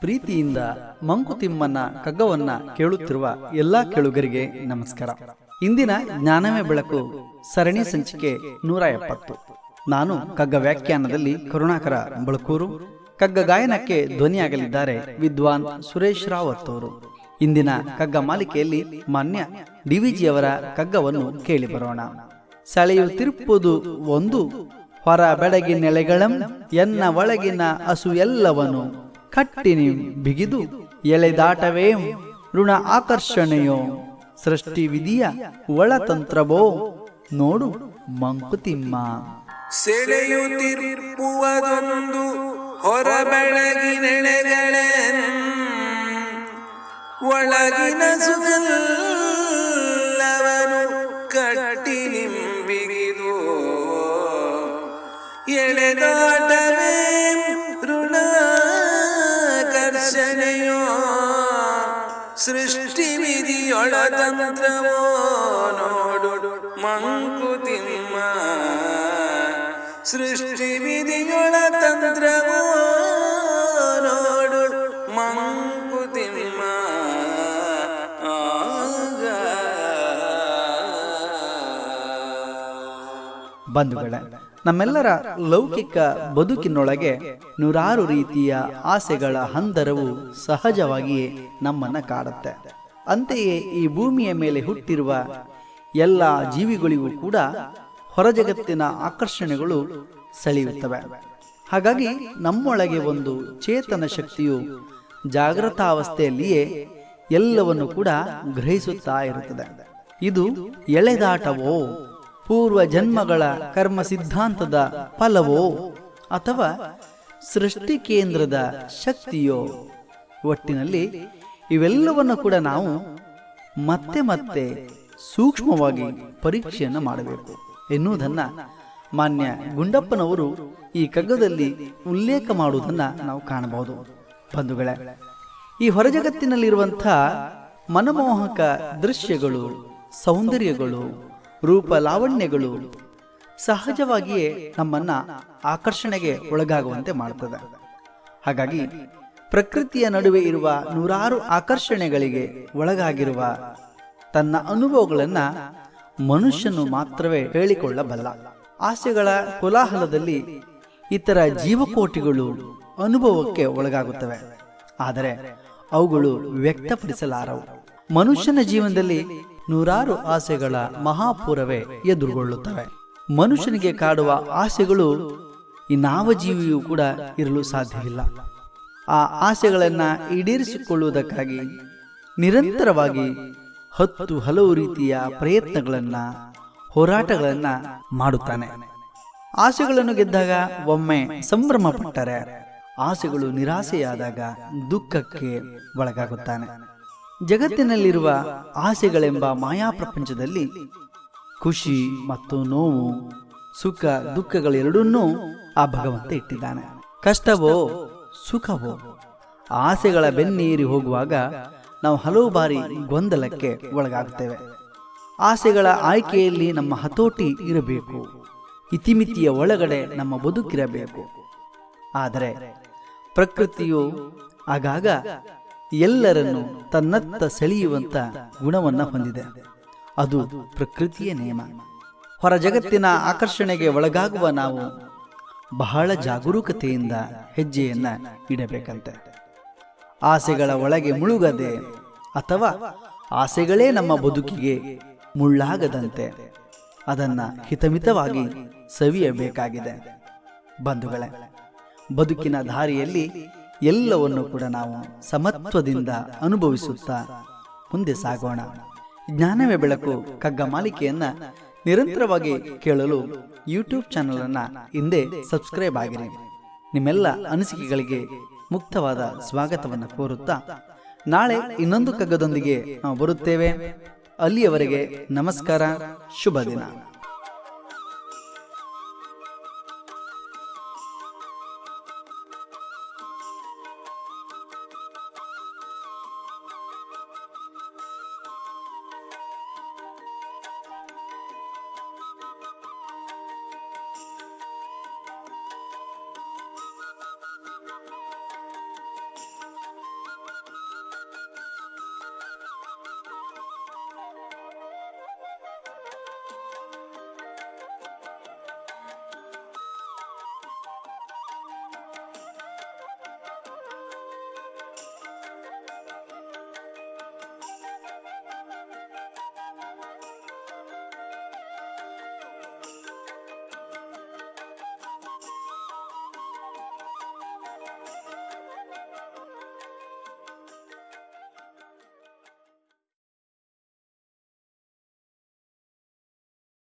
ಪ್ರೀತಿಯಿಂದ ಮಂಕುತಿಮ್ಮನ ಕಗ್ಗವನ್ನ ಕೇಳುತ್ತಿರುವ ಎಲ್ಲಾ ಕೇಳುಗರಿಗೆ ನಮಸ್ಕಾರ. ಇಂದಿನ ಜ್ಞಾನವೇ ಬೆಳಕು, ಸರಣಿ ಸಂಚಿಕೆ ನೂರ ಎಪ್ಪತ್ತು. ನಾನು ಕಗ್ಗ ವ್ಯಾಖ್ಯಾನದಲ್ಲಿ ಕರುಣಾಕರ ಬಳಕೂರು. ಕಗ್ಗ ಗಾಯನಕ್ಕೆ ಧ್ವನಿಯಾಗಲಿದ್ದಾರೆ ವಿದ್ವಾನ್ ಸುರೇಶ್ ರಾವತ್ ಅವರು ಇಂದಿನ ಕಗ್ಗ ಮಾಲಿಕೆಯಲ್ಲಿ ಮಾನ್ಯ ಡಿವಿಜಿಯವರ ಕಗ್ಗವನ್ನು ಕೇಳಿ ಬರೋಣ. ಸೆಳೆಯುತ್ತಿರುವುದು ಒಂದು, ಹೊರ ಬೆಳಗಿನೆಳೆಗಳಂ ಎನ್ನ ಒಳಗಿನ ಹಸು ಎಲ್ಲವನು. ಕಟ್ಟಿನಿ ಬಿಗಿದು ಎಳೆದಾಟವೇ ಋಣ ಆಕರ್ಷಣೆಯೋ ಸೃಷ್ಟಿ ವಿಧಿಯ ಒಳತಂತ್ರವೋ ನೋಡು ಮಂಕುತಿಮ್ಮ. ಸೆಳೆಯುತ್ತಿರುವುದೊಂದು ಹೊರ ಬೆಳಗಿನೆಳೆಗಳೆ ಒಳಗಿನ ಸುಗಲ್ಲವನು ಕಟ್ಟಿ ನಿಂಬಿಗಿದು ಎಳೆದಾಟವೇ ಸೃಷ್ಟಿ ವಿಧಿಯೊಳತಂತ್ರವೋ ನೋಡು ಮಂಕುತಿಮ್ಮ ಸೃಷ್ಟಿ ವಿಧಿಯೊಳತಂತ್ರವೋ ನೋಡು ಮಂಕುತಿಮ್ಮ ಬಂಧುಗಳೇ ನಮ್ಮೆಲ್ಲರ ಲೌಕಿಕ ಬದುಕಿನೊಳಗೆ ನೂರಾರು ರೀತಿಯ ಆಸೆಗಳ ಹಂದರವು ಸಹಜವಾಗಿಯೇ ನಮ್ಮನ್ನ ಕಾಡುತ್ತೆ. ಅಂತೆಯೇ ಈ ಭೂಮಿಯ ಮೇಲೆ ಹುಟ್ಟಿರುವ ಎಲ್ಲ ಜೀವಿಗಳಿಗೂ ಕೂಡ ಹೊರಜಗತ್ತಿನ ಆಕರ್ಷಣೆಗಳು ಸೆಳೆಯುತ್ತವೆ. ಹಾಗಾಗಿ ನಮ್ಮೊಳಗೆ ಒಂದು ಚೇತನ ಶಕ್ತಿಯು ಜಾಗೃತಾವಸ್ಥೆಯಲ್ಲಿಯೇ ಎಲ್ಲವನ್ನು ಕೂಡ ಗ್ರಹಿಸುತ್ತಾ ಇರುತ್ತದೆ. ಇದು ಎಳೆದಾಟವೋ ಪೂರ್ವ ಜನ್ಮಗಳ ಕರ್ಮ ಸಿದ್ಧಾಂತದ ಫಲವೋ ಅಥವಾ ಸೃಷ್ಟಿ ಕೇಂದ್ರದ ಶಕ್ತಿಯೋ? ಒಟ್ಟಿನಲ್ಲಿ ಇವೆಲ್ಲವನ್ನು ಕೂಡ ನಾವು ಮತ್ತೆ ಮತ್ತೆ ಸೂಕ್ಷ್ಮವಾಗಿ ಪರೀಕ್ಷೆಯನ್ನು ಮಾಡಬೇಕು. ಎನ್ನುವುದನ್ನ ಮಾನ್ಯ ಗುಂಡಪ್ಪನವರು ಈ ಕಗ್ಗದಲ್ಲಿ ಉಲ್ಲೇಖ ಮಾಡುವುದನ್ನ ನಾವು ಕಾಣಬಹುದು. ಬಂಧುಗಳೇ, ಈ ಹೊರಜಗತ್ತಿನಲ್ಲಿರುವಂಥ ಮನಮೋಹಕ ದೃಶ್ಯಗಳು, ಸೌಂದರ್ಯಗಳು ರೂಪ ಲಾವಣ್ಯಗಳು ಸಹಜವಾಗಿಯೇ ನಮ್ಮನ್ನ ಆಕರ್ಷಣೆಗೆ ಒಳಗಾಗುವಂತೆ ಮಾಡುತ್ತದೆ ಹಾಗಾಗಿ ಪ್ರಕೃತಿಯ ನಡುವೆ ಇರುವ ನೂರಾರು ಆಕರ್ಷಣೆಗಳಿಗೆ ಒಳಗಾಗಿರುವ ತನ್ನ ಅನುಭವಗಳನ್ನ ಮನುಷ್ಯನು ಮಾತ್ರವೇ ಹೇಳಿಕೊಳ್ಳಬಲ್ಲ. ಆಸೆಗಳ ಕೋಲಾಹಲದಲ್ಲಿ ಇತರ ಜೀವಕೋಟಿಗಳು ಅನುಭವಕ್ಕೆ ಒಳಗಾಗುತ್ತವೆ. ಆದರೆ ಅವುಗಳು ವ್ಯಕ್ತಪಡಿಸಲಾರವು. ಮನುಷ್ಯನ ಜೀವನದಲ್ಲಿ ನೂರಾರು ಆಸೆಗಳ ಮಹಾಪೂರವೇ ಎದುರುಗೊಳ್ಳುತ್ತವೆ. ಮನುಷ್ಯನಿಗೆ ಕಾಡುವ ಆಸೆಗಳು ಇನ್ನಾವ ಜೀವಿಯೂ ಕೂಡ ಇರಲು ಸಾಧ್ಯವಿಲ್ಲ. ಆ ಆಸೆಗಳನ್ನು ಈಡೇರಿಸಿಕೊಳ್ಳುವುದಕ್ಕಾಗಿ ನಿರಂತರವಾಗಿ ಹತ್ತು ಹಲವು ರೀತಿಯ ಪ್ರಯತ್ನಗಳನ್ನು, ಹೋರಾಟಗಳನ್ನು ಮಾಡುತ್ತಾನೆ. ಆಸೆಗಳನ್ನು ಗೆದ್ದಾಗ ಒಮ್ಮೆ ಸಂಭ್ರಮ ಪಟ್ಟರೆ ಆಸೆಗಳು ನಿರಾಸೆಯಾದಾಗ ದುಃಖಕ್ಕೆ ಒಳಗಾಗುತ್ತಾನೆ. ಜಗತ್ತಿನಲ್ಲಿರುವ ಆಸೆಗಳೆಂಬ ಮಾಯಾ ಪ್ರಪಂಚದಲ್ಲಿ ಖುಷಿ ಮತ್ತು ನೋವು, ಸುಖ ದುಃಖಗಳೆರಡನ್ನೂ ಆ ಭಗವಂತ ಇಟ್ಟಿದ್ದಾನೆ. ಕಷ್ಟವೋ ಸುಖವೋ, ಆಸೆಗಳ ಬೆನ್ನೇರಿ ಹೋಗುವಾಗ ನಾವು ಹಲವು ಬಾರಿ ಗೊಂದಲಕ್ಕೆ ಒಳಗಾಗುತ್ತೇವೆ ಆಸೆಗಳ ಆಯ್ಕೆಯಲ್ಲಿ ನಮ್ಮ ಹತೋಟಿ ಇರಬೇಕು, ಇತಿಮಿತಿಯ ಒಳಗಡೆ ನಮ್ಮ ಬದುಕಿರಬೇಕು. ಆದರೆ ಪ್ರಕೃತಿಯು ಆಗಾಗ ಎಲ್ಲರನ್ನು ತನ್ನತ್ತ ಸೆಳೆಯುವಂತ ಗುಣವನ್ನ ಹೊಂದಿದೆ. ಅದು ಪ್ರಕೃತಿಯ ನಿಯಮ. ಹೊರ ಜಗತ್ತಿನ ಆಕರ್ಷಣೆಗೆ ಒಳಗಾಗುವ ನಾವು ಬಹಳ ಜಾಗರೂಕತೆಯಿಂದ ಹೆಜ್ಜೆಯನ್ನ ಇಡಬೇಕಂತೆ. ಆಸೆಗಳ ಒಳಗೆ ಮುಳುಗದೆ ಅಥವಾ ಆಸೆಗಳೇ ನಮ್ಮ ಬದುಕಿಗೆ ಮುಳ್ಳಾಗದಂತೆ ಅದನ್ನ ಹಿತಮಿತವಾಗಿ ಸವಿಯಬೇಕಾಗಿದೆ. ಬಂಧುಗಳೇ, ಬದುಕಿನ ದಾರಿಯಲ್ಲಿ ಎಲ್ಲವನ್ನು ಕೂಡ ನಾವು ಸಮತ್ವದಿಂದ ಅನುಭವಿಸುತ್ತಾ ಮುಂದೆ ಸಾಗೋಣ. ಜ್ಞಾನವೇ ಬೆಳಕು, ಕಗ್ಗ ಮಾಲಿಕೆಯನ್ನ ನಿರಂತರವಾಗಿ ಕೇಳಲು ಯೂಟ್ಯೂಬ್ ಚಾನೆಲ್ ಅನ್ನ ಹಿಂದೆ ಸಬ್ಸ್ಕ್ರೈಬ್ ಆಗಿರಿ. ನಿಮ್ಮೆಲ್ಲ ಅನಿಸಿಕೆಗಳಿಗೆ ಮುಕ್ತವಾದ ಸ್ವಾಗತವನ್ನು ಕೋರುತ್ತಾ ನಾಳೆ ಇನ್ನೊಂದು ಕಗ್ಗದೊಂದಿಗೆ ನಾವು ಬರುತ್ತೇವೆ. ಅಲ್ಲಿಯವರೆಗೆ ನಮಸ್ಕಾರ, ಶುಭ ದಿನ.